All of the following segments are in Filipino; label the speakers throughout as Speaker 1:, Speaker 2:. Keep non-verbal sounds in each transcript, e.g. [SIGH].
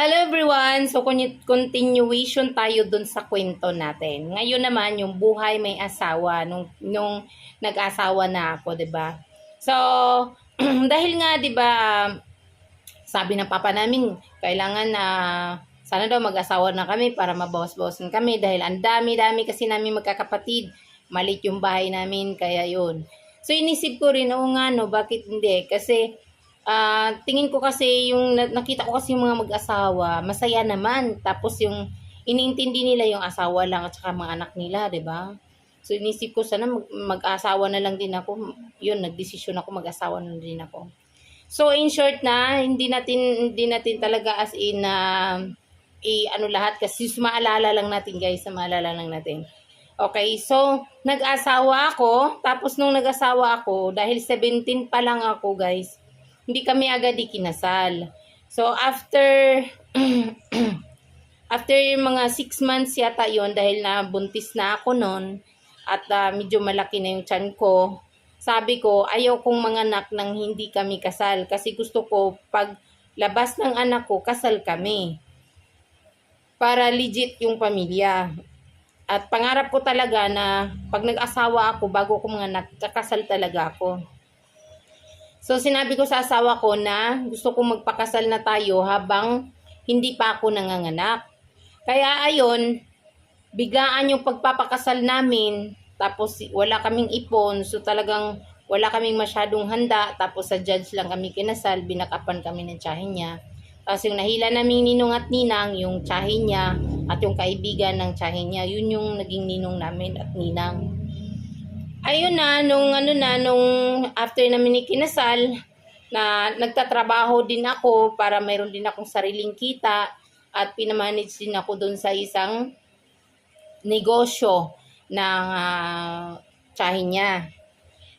Speaker 1: Hello everyone! So, con- continuation tayo dun sa kwento natin. Ngayon naman, yung buhay may asawa, nung, nung nag-asawa na ako, 'di ba So, [CLEARS THROAT] dahil nga, 'di ba sabi ng papa namin, kailangan na sana daw mag-asawa na kami para mabawas-bawasan kami dahil ang dami-dami kasi namin magkakapatid. Malit yung bahay namin, kaya yun. So, inisip ko rin, oo nga, no, bakit hindi? Kasi, Ah, tingin ko kasi yung na- nakita ko kasi yung mga mag-asawa, masaya naman. Tapos yung iniintindi nila yung asawa lang at saka mga anak nila, 'di ba? So inisip ko sana mag- mag-asawa na lang din ako. Yun, nagdesisyon ako mag-asawa na din ako. So in short na, hindi natin hindi natin talaga as in na i ano lahat kasi maalala lang natin guys, maalala lang natin. Okay, so nag-asawa ako, tapos nung nag-asawa ako, dahil 17 pa lang ako guys, hindi kami agad ikinasal. So, after, [CLEARS THROAT] after mga 6 months yata yon dahil na buntis na ako noon at ah, medyo malaki na yung tiyan ko, sabi ko, ayaw kong manganak nang hindi kami kasal kasi gusto ko pag labas ng anak ko, kasal kami. Para legit yung pamilya. At pangarap ko talaga na pag nag-asawa ako, bago ko manganak, kakasal talaga ako. So sinabi ko sa asawa ko na gusto ko magpakasal na tayo habang hindi pa ako nanganganak. Kaya ayon, biglaan yung pagpapakasal namin, tapos wala kaming ipon, so talagang wala kaming masyadong handa, tapos sa judge lang kami kinasal, binakapan kami ng tsahin niya. Tapos yung nahila naming ninong at ninang, yung tsahin niya, at yung kaibigan ng tsahin niya, yun yung naging ninong namin at ninang ayun na, nung ano na, nung after namin ikinasal, na nagtatrabaho din ako para mayroon din akong sariling kita at pinamanage din ako doon sa isang negosyo ng uh, niya.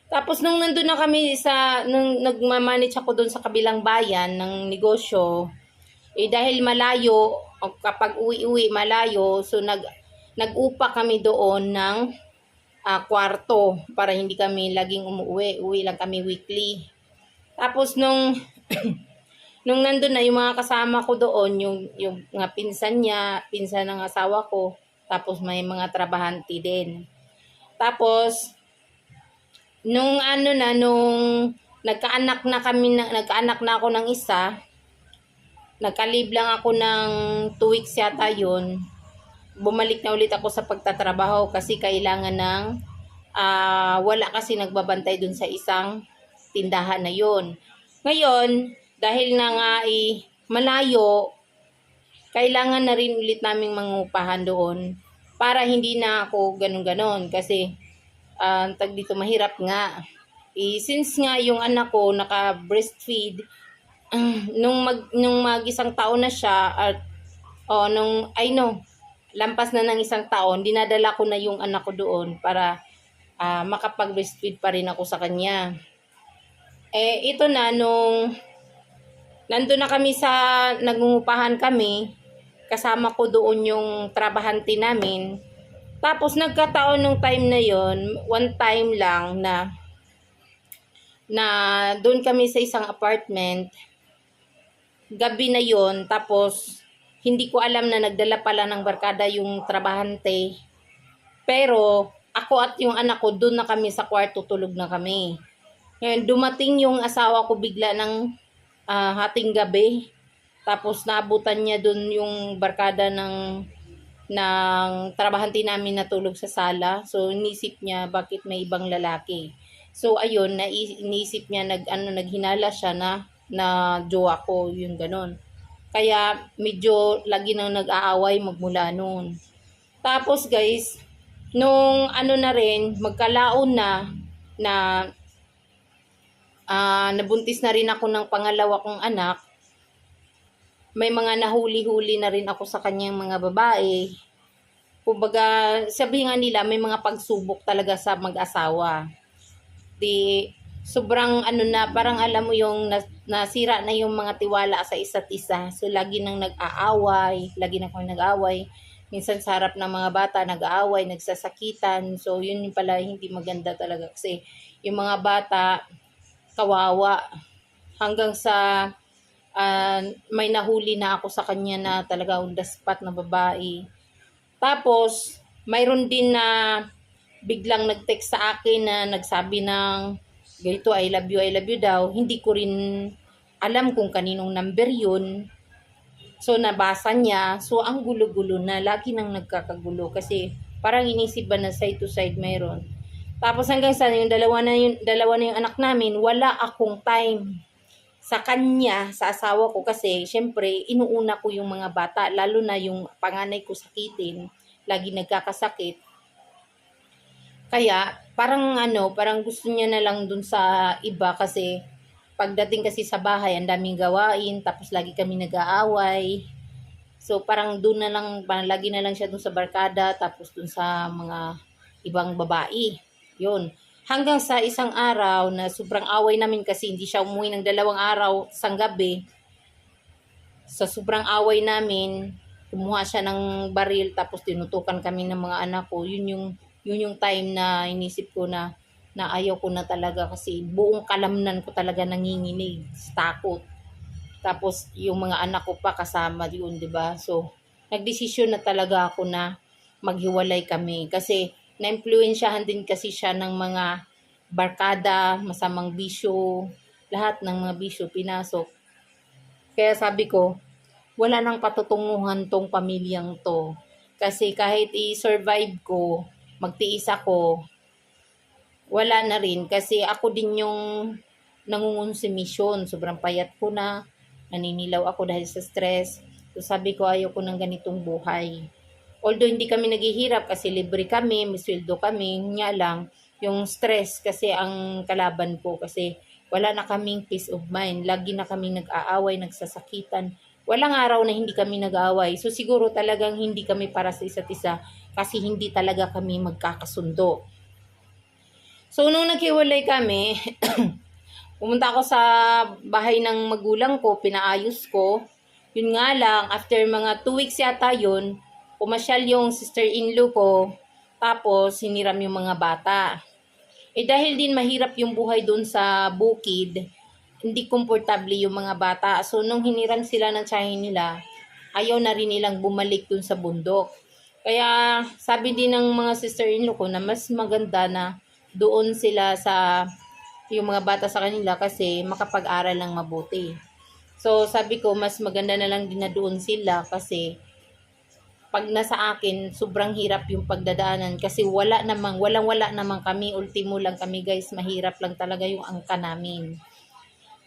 Speaker 1: Tapos nung nandun na kami sa, nung nagmamanage ako doon sa kabilang bayan ng negosyo, eh dahil malayo, kapag uwi-uwi malayo, so nag, nag-upa kami doon ng ah, kwarto para hindi kami laging umuwi. Uwi lang kami weekly. Tapos nung [CLEARS THROAT] nung nandun na yung mga kasama ko doon, yung yung mga pinsan niya, pinsan ng asawa ko, tapos may mga trabahante din. Tapos nung ano na nung nagkaanak na kami na, nagkaanak na ako ng isa, nagkalib lang ako ng 2 weeks yata yun bumalik na ulit ako sa pagtatrabaho kasi kailangan ng uh, wala kasi nagbabantay dun sa isang tindahan na yon. Ngayon, dahil na nga eh, malayo, kailangan na rin ulit naming mangupahan doon para hindi na ako ganun-ganon kasi uh, tag dito mahirap nga. Eh, since nga yung anak ko naka breastfeed uh, [CLEARS THROAT] nung mag nung mag isang taon na siya at oh nung I know lampas na ng isang taon, dinadala ko na yung anak ko doon para uh, makapag-breastfeed pa rin ako sa kanya. Eh, ito na, nung nandun na kami sa, nagungupahan kami, kasama ko doon yung trabahante namin. Tapos nagkataon nung time na yon one time lang na na doon kami sa isang apartment gabi na yon tapos hindi ko alam na nagdala pala ng barkada yung trabahante. Pero ako at yung anak ko, doon na kami sa kwarto, tulog na kami. Ngayon, dumating yung asawa ko bigla ng uh, hating gabi. Tapos naabutan niya doon yung barkada ng ng trabahante namin natulog sa sala. So inisip niya bakit may ibang lalaki. So ayun, naisip niya nag ano naghinala siya na na jowa ko, yung ganon. Kaya medyo lagi nang nag-aaway magmula noon. Tapos guys, nung ano na rin, magkalaon na na uh, nabuntis na rin ako ng pangalawa kong anak, may mga nahuli-huli na rin ako sa kanyang mga babae. Kumbaga, sabi nga nila, may mga pagsubok talaga sa mag-asawa. Di, sobrang ano na, parang alam mo yung nas, nasira na yung mga tiwala sa isa't isa. So, lagi nang nag-aaway, lagi na kami nag-aaway. Minsan sa harap ng mga bata, nag-aaway, nagsasakitan. So, yun yung pala hindi maganda talaga. Kasi yung mga bata, kawawa. Hanggang sa ah, may nahuli na ako sa kanya na talaga on the spot na babae. Tapos, mayroon din na biglang nag-text sa akin na nagsabi ng ganito, I love you, I love you daw. Hindi ko rin alam kung kaninong number yun. So, nabasa niya. So, ang gulo-gulo na. Lagi nang nagkakagulo kasi parang inisip ba na side to side mayroon. Tapos hanggang sa yung dalawa na yung, dalawa na yung anak namin, wala akong time sa kanya, sa asawa ko kasi syempre inuuna ko yung mga bata, lalo na yung panganay ko sakitin, lagi nagkakasakit. Kaya parang ano, parang gusto niya na lang dun sa iba kasi pagdating kasi sa bahay, ang daming gawain, tapos lagi kami nag-aaway. So parang dun na lang, parang lagi na lang siya dun sa barkada, tapos dun sa mga ibang babae. Yun. Hanggang sa isang araw na sobrang away namin kasi hindi siya umuwi ng dalawang araw sang gabi. Sa sobrang away namin, kumuha siya ng baril tapos tinutukan kami ng mga anak ko. Yun yung yun yung time na inisip ko na na ayaw ko na talaga kasi buong kalamnan ko talaga nanginginig, takot. Tapos yung mga anak ko pa kasama yun, 'di ba? So nagdesisyon na talaga ako na maghiwalay kami kasi naimpluwensyahan din kasi siya ng mga barkada, masamang bisyo, lahat ng mga bisyo pinasok. Kaya sabi ko, wala nang patutunguhan tong pamilyang to. Kasi kahit i-survive ko, magtiis ako, wala na rin. Kasi ako din yung nangungonsumisyon. Sobrang payat ko na, naninilaw ako dahil sa stress. So sabi ko, ayaw ko ng ganitong buhay. Although hindi kami naghihirap kasi libre kami, may sweldo kami, nga lang, yung stress kasi ang kalaban ko kasi wala na kaming peace of mind. Lagi na kaming nag-aaway, nagsasakitan. Walang araw na hindi kami nag-aaway. So siguro talagang hindi kami para sa isa't isa kasi hindi talaga kami magkakasundo. So nung naghiwalay kami, [CLEARS THROAT] pumunta ako sa bahay ng magulang ko, pinaayos ko. Yun nga lang, after mga 2 weeks yata yun, pumasyal yung sister-in-law ko, tapos hiniram yung mga bata. Eh dahil din mahirap yung buhay doon sa bukid, hindi komportable yung mga bata. So nung hiniram sila ng tsahin nila, ayaw na rin nilang bumalik doon sa bundok. Kaya sabi din ng mga sister-in-law ko na mas maganda na doon sila sa yung mga bata sa kanila kasi makapag-aral ng mabuti. So sabi ko mas maganda na lang din na doon sila kasi pag nasa akin, sobrang hirap yung pagdadaanan kasi wala namang, walang wala namang kami, ultimo lang kami guys, mahirap lang talaga yung angka namin.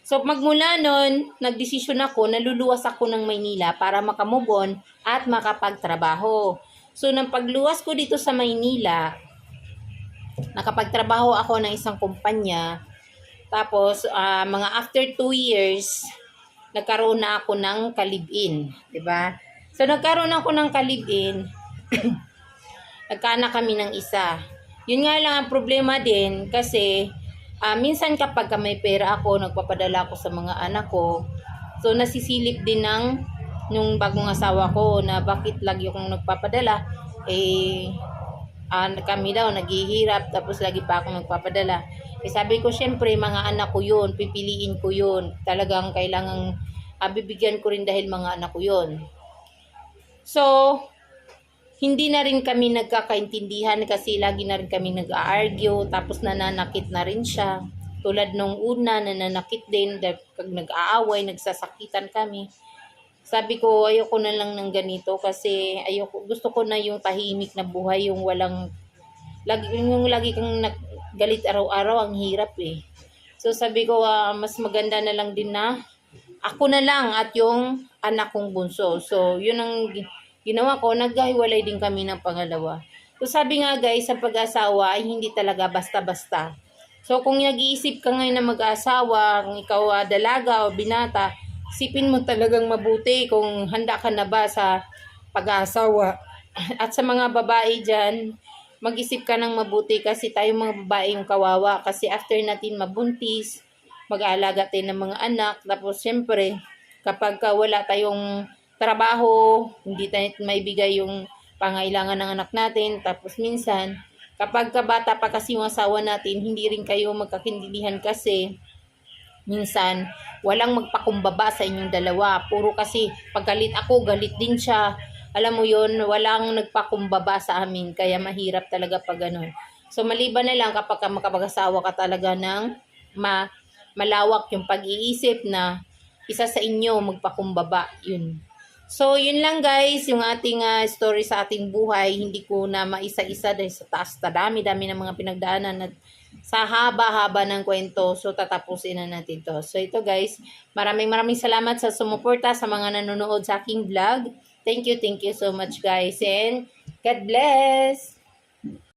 Speaker 1: So magmula nun, nagdesisyon ako, naluluwas ako ng Maynila para makamove on at makapagtrabaho. So nang pagluwas ko dito sa Maynila, nakapagtrabaho ako ng isang kumpanya. Tapos ah, mga after 2 years, nagkaroon na ako ng kalibin, ba? So nagkaroon ako ng kalibin. [CLEARS THROAT] Nagkaanak kami ng isa. Yun nga lang ang problema din kasi ah, minsan kapag ka may pera ako, nagpapadala ako sa mga anak ko. So nasisilip din ng nung bagong asawa ko na bakit lagi akong nagpapadala eh ah, kami daw naghihirap tapos lagi pa akong nagpapadala. Eh sabi ko syempre mga anak ko yun, pipiliin ko yun. Talagang kailangang ah, bibigyan ko rin dahil mga anak ko yun. So, hindi na rin kami nagkakaintindihan kasi lagi na rin kami nag-argue tapos nananakit na rin siya. Tulad nung una, nananakit din pag nag-aaway, nagsasakitan kami. Sabi ko, ayoko na lang ng ganito kasi ayoko, gusto ko na yung tahimik na buhay, yung walang, lagi, yung lagi kang nag, galit araw-araw, ang hirap eh. So sabi ko, ah, mas maganda na lang din na ako na lang at yung anak kong bunso. So, yun ang gi- ginawa ko. Nagkahiwalay din kami ng pangalawa. So, sabi nga guys, sa pag-asawa ay hindi talaga basta-basta. So, kung nag-iisip ka ngayon na mag-asawa, ikaw ah, dalaga o binata, isipin mo talagang mabuti kung handa ka na ba sa pag-asawa. [CLEARS THROAT] At sa mga babae dyan, mag-isip ka ng mabuti kasi tayo mga babae yung kawawa. Kasi after natin mabuntis, mag-aalaga tayo ng mga anak. Tapos, syempre, kapag ka wala tayong trabaho, hindi tayo maibigay yung pangailangan ng anak natin. Tapos, minsan, kapag ka bata pa kasi yung asawa natin, hindi rin kayo magkakindihan kasi minsan walang magpakumbaba sa inyong dalawa. Puro kasi pag galit ako, galit din siya. Alam mo yon walang nagpakumbaba sa amin. Kaya mahirap talaga pag ganun. So maliban na lang kapag ka makapag-asawa ka talaga ng ma malawak yung pag-iisip na isa sa inyo magpakumbaba. Yun. So, yun lang guys, yung ating ah, story sa ating buhay. Hindi ko na maisa-isa dahil sa taas, ta dami-dami ng mga pinagdaanan at sa haba-haba ng kwento. So, tatapusin na natin to. So, ito guys, maraming maraming salamat sa sumuporta sa mga nanonood sa aking vlog. Thank you, thank you so much guys. And God bless!